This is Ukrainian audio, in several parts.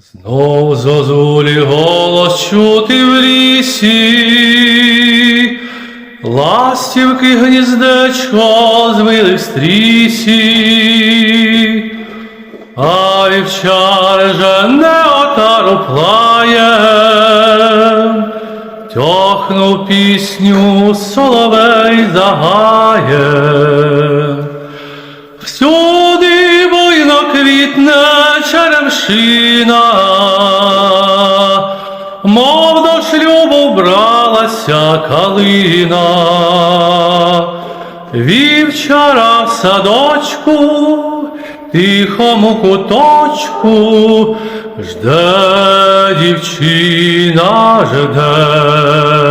Знов зозулі голос чути в лісі, ластівки гніздечко звили в стрісі, а вівчар жене отару плаєм, тьохнув пісню соловей загає. Всюди буйно квітне черемшина, мов до шлюбу бралася калина, вівчара в садочку, тихому куточку, жде дівчина жде.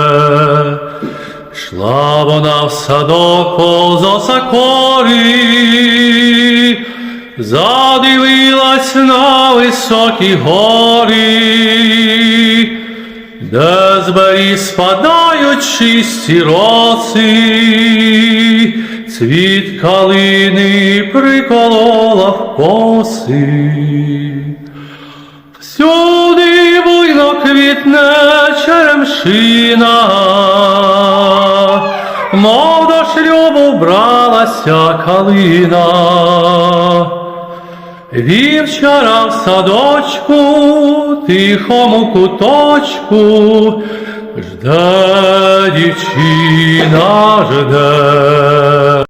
Шла вона в садок повз осакори, задивилась на високі гори, де з беріз спадають чисті роси, цвіт калини приколола в коси. Всюди буйно квітне черемшина, мов до шлюбу бралася калина. Вівчара в садочку, тихому куточку, жде дівчина жде.